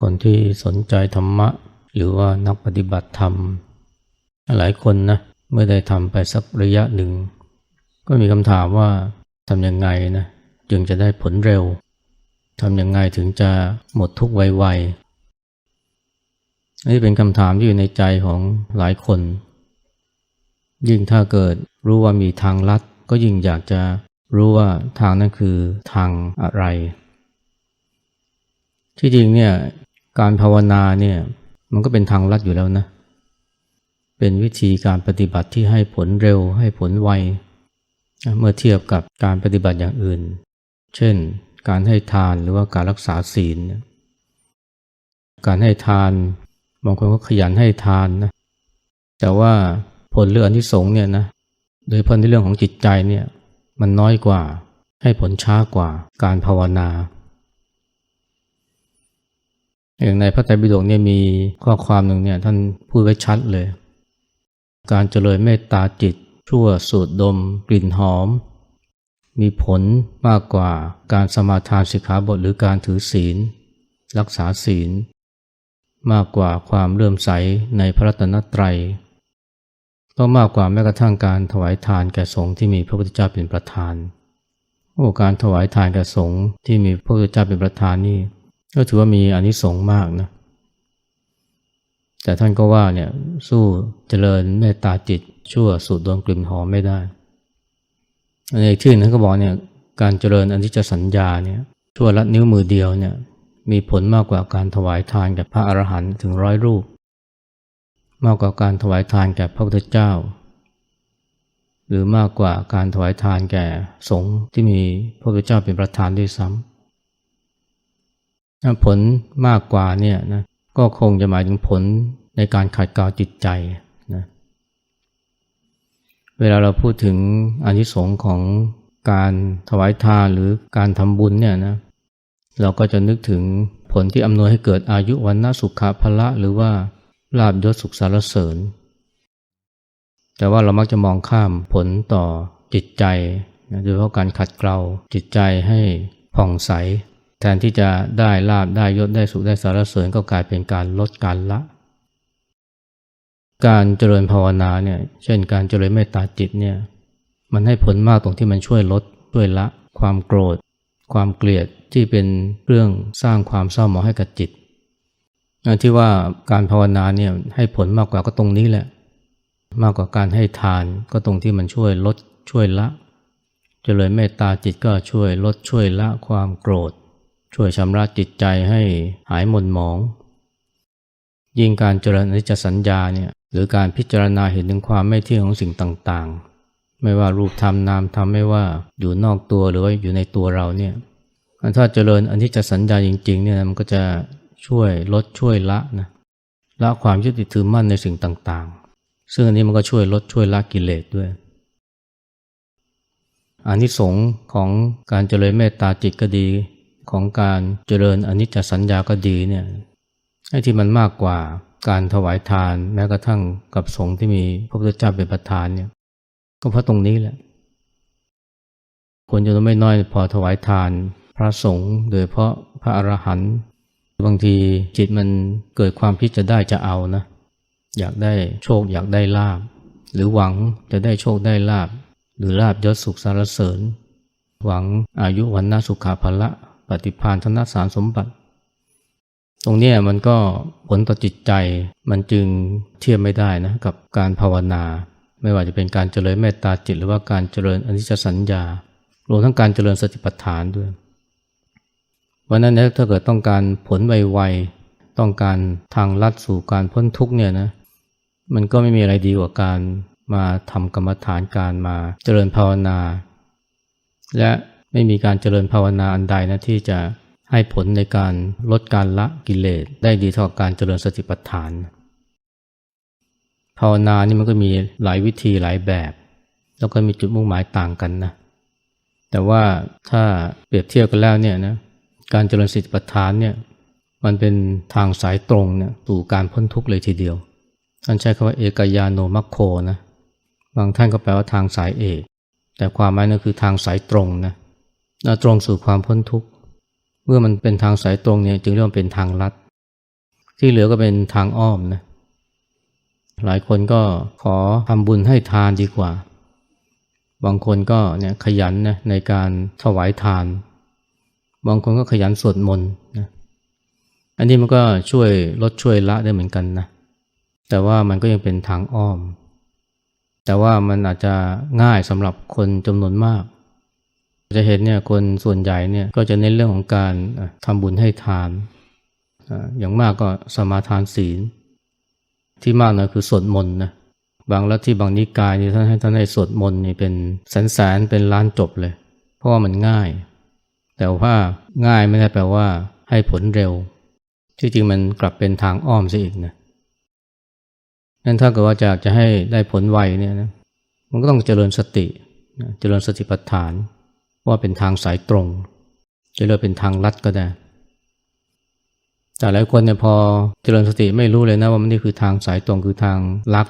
คนที่สนใจธรรมะ หรือว่านักปฏิบัติธรรม หลายคนนะเมื่อได้ทำไปสักระยะหนึ่ง ก็มีคำถามว่าทำยังไงนะจึงจะได้ผลเร็วทำยังไงถึงจะหมดทุกข์ไวๆนี่เป็นคำถามที่อยู่ในใจของหลายคน ยิ่งถ้าเกิดรู้ว่ามีทางลัด ก็ยิ่งอยากจะรู้ว่าทางนั้นคือทางอะไร ที่จริงเนี่ยการภาวนาเนี่ยมันก็เป็นทางลัดอยู่แล้วนะ เป็นวิธีการปฏิบัติที่ให้ผลเร็วให้ผลไว เมื่อเทียบกับการปฏิบัติอย่างอื่น เช่น การให้ทานหรือว่าการรักษาศีล การให้ทานบางคนก็ขยันให้ทานนะ แต่ว่าผลเรื่องที่สงเนี่ยนะโดยเฉพาะในเรื่องของจิตใจเนี่ยมันน้อยกว่าให้ผลช้ากว่าการภาวนา อย่างในพระไตรปิฎกเนี่ยมีข้อความหนึ่งเนี่ยท่านพูดไว้ชัดเลย การเจริญเมตตาจิตชั่วสูดดม กลิ่นหอม มีผลมากกว่าการสมาทานสิกขาบทหรือการถือศีล รักษาศีล มากกว่าความเลื่อมใสในพระรัตนตรัยก็มากกว่าแม้กระทั่งการถวายทานแก่สงฆ์ที่มีพระพุทธเจ้าเป็นประธานโอ้การถวายทานแก่สงฆ์ที่มีพระพุทธเจ้าเป็นประธานนี่ ก็ถือว่ามีอานิสงส์มากนะแต่ท่านก็ว่าเนี่ยสู้เจริญเมตตาจิตชั่วสูดดมกลิ่นหอมไม่ได้ในที่นั้นก็บอกเนี่ยการเจริญอนิจจสัญญาเนี่ยชั่วลัดนิ้วมือเดียวเนี่ยมีผลมากกว่าการถวายทานแก่พระอรหันต์ถึงร้อยรูป มากกว่าการถวายทานแก่พระพุทธเจ้า หรือมากกว่าการถวายทานแก่สงฆ์ที่มีพระพุทธเจ้าเป็นประธานด้วยซ้ำ ผลมากกว่าเนี่ยนะก็คงจะหมายถึงผลในการขัดเกลาจิตใจนะเวลาเราพูดถึงอานิสงส์ของการถวายทานหรือการทำบุญเนี่ยนะเราก็จะนึกถึงผลที่อำนวยให้เกิดอายุวันนาสุขภพละหรือว่าลาบยศสุขสารเสริญ แต่ว่าเรามักจะมองข้ามผลต่อจิตใจนะโดยเฉพาะการขัดเกลาจิตใจให้ผ่องใส แทนที่จะได้ลาบได้ยศได้สุขได้สารเสริญก็กลายเป็นการลดการละ การเจริญภาวนาเนี่ยเช่นการเจริญเมตตาจิตเนี่ยมันให้ผลมากตรงที่มันช่วยลดช่วยละ ความโกรธ ความเกลียดที่เป็นเรื่องสร้างความเศร้าหมองให้กับจิตที่ว่าการภาวนาเนี่ยให้ผลมากกว่าก็ตรงนี้แหละ มากกว่าการให้ทานก็ตรงที่มันช่วยลดช่วยละเจริญเมตตาจิตก็ช่วยลดช่วยละความโกรธ ช่วยชำระจิตใจให้หายหม่นหมอง ยิ่งการเจริญอนิจจสัญญาเนี่ยหรือการพิจารณาเห็นถึงความไม่เที่ยงของสิ่งต่างๆ ไม่ว่ารูปธรรมนามธรรมไม่ว่าอยู่นอกตัวหรือว่าอยู่ในตัวเราเนี่ยถ้าเจริญอนิจจสัญญาจริงๆเนี่ยมันก็จะช่วยลดช่วยละนะละความยึดติดถือมั่นในสิ่งต่างๆ ซึ่งอันนี้มันก็ช่วยลดช่วยละกิเลสด้วยอานิสงส์ของการเจริญเมตตาจิตก็ดี ของการเจริญอนิจจสัญญาก็ดีเนี่ยไอ้ที่มันมากกว่าการถวายทานแม้กระทั่งกับสงฆ์ที่มีพระพุทธเจ้าเป็นประธานเนี่ยก็เพราะตรงนี้แหละ คนจำนวนไม่น้อยพอถวายทานพระสงฆ์โดยเพราะพระอรหันต์บางทีจิตมันเกิดความคิจะได้จะเอานะ อยากได้โชคอยากได้ลาบ หรือหวังจะได้โชคได้ลาบ หรือลาบยศสุขสารเสริญ หวังอายุวันนาสุขาภละ ปฏิพานธนสารสมบัติ ตรงนี้มันก็ผลต่อจิตใจมันจึงเทียบไม่ได้นะกับการภาวนา ไม่ว่าจะเป็นการเจริญเมตตาจิต หรือว่าการเจริญอนิจจสัญญารวมทั้งการเจริญสติปัฏฐานด้วยวันนั้นเนี่ยถ้าเกิดต้องการผลไวๆต้องการทางลัดสู่การพ้นทุกเนี่ยนะมันก็ไม่มีอะไรดีกว่าการมาทำกรรมฐานการมาเจริญภาวนา และ ไม่มีการเจริญภาวนาอันใดนะที่จะให้ผลในการลดการละกิเลสได้ดีเท่าการเจริญสติปัฏฐาน ภาวนานี่มันก็มีหลายวิธีหลายแบบ แล้วก็มีจุดมุ่งหมายต่างกันนะ แต่ว่าถ้าเปรียบเทียบกันแล้วเนี่ยนะการเจริญสติปัฏฐานเนี่ยมันเป็นทางสายตรงเนี่ยสู่การพ้นทุกข์เลยทีเดียวท่านใช้คำว่าเอกยาโนมัคโคนะบางท่านก็แปลว่าทางสายเอก แต่ความหมายนั่นคือทางสายตรงนะ ตรงสู่ความพ้นทุกข์ เมื่อมันเป็นทางสายตรงเนี่ยจึงเรียกว่าเป็นทางลัด ที่เหลือก็เป็นทางอ้อมนะหลายคนก็ขอทำบุญให้ทานดีกว่า บางคนก็เนี่ยขยันนะในการถวายทาน บางคนก็ขยันสวดมนต์นะอันนี้มันก็ช่วยลดช่วยละได้เหมือนกันนะแต่ว่ามันก็ยังเป็นทางอ้อม แต่ว่ามันอาจจะง่ายสำหรับคนจำนวนมาก จะเห็นเนี่ยคนส่วนใหญ่เนี่ยก็จะเน้นเรื่องของการทำบุญให้ทาน อย่างมากก็สมาทานศีล ที่มากหน่อยคือสวดมนต์นะบางลัทธิบางนิกายนี่ท่านให้ท่านให้สวดมนต์นี่เป็นแสนแสนเป็นล้านจบเลย เพราะว่ามันง่าย แต่ว่าง่ายไม่ได้แปลว่าให้ผลเร็ว ที่จริงมันกลับเป็นทางอ้อมซะอีกนะนั้นถ้าเกิดว่าจะจะให้ได้ผลไวเนี่ยนะมันก็ต้องเจริญสติเจริญสติปัฏฐาน ว่าเป็นทางสายตรง จะเรียกเป็นทางลัดก็ได้ แต่หลายคนเนี่ยพอเจริญสติไม่รู้เลยนะว่ามันนี่คือทางสายตรงคือทางลัด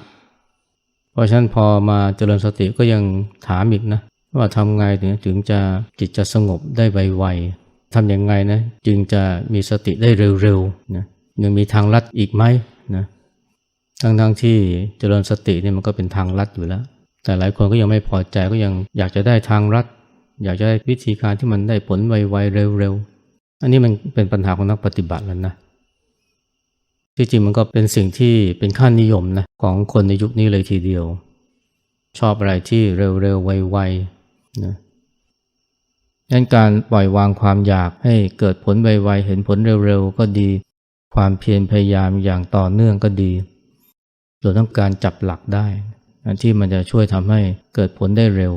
เพราะฉะนั้นพอมาเจริญสติก็ยังถามอีกนะว่าทำไงถึงถึงจะจิตจะสงบได้ไวๆทำยังไงนะจึงจะมีสติได้เร็วๆนะยังมีทางลัดอีกไหมนะทั้งๆที่เจริญสติเนี่ยมันก็เป็นทางลัดอยู่แล้ว แต่หลายคนก็ยังไม่พอใจก็ยังอยากจะได้ทางลัด อยากจะได้วิธีการที่มันได้ผลไวๆเร็วๆ อันนี้มันเป็นปัญหาของนักปฏิบัติแล้วนะ ที่จริงมันก็เป็นสิ่งที่เป็นค่านิยมนะของคนในยุคนี้เลยทีเดียว ชอบอะไรที่เร็วๆ ไวๆนะงั้นการปล่อยวางความอยากให้เกิดผลไวๆ เห็นผลเร็วๆ ก็ดี ความเพียรพยายามอย่างต่อเนื่องก็ดีรวมทั้งการจับหลักได้นะที่มันจะช่วยทำให้เกิดผลได้เร็ว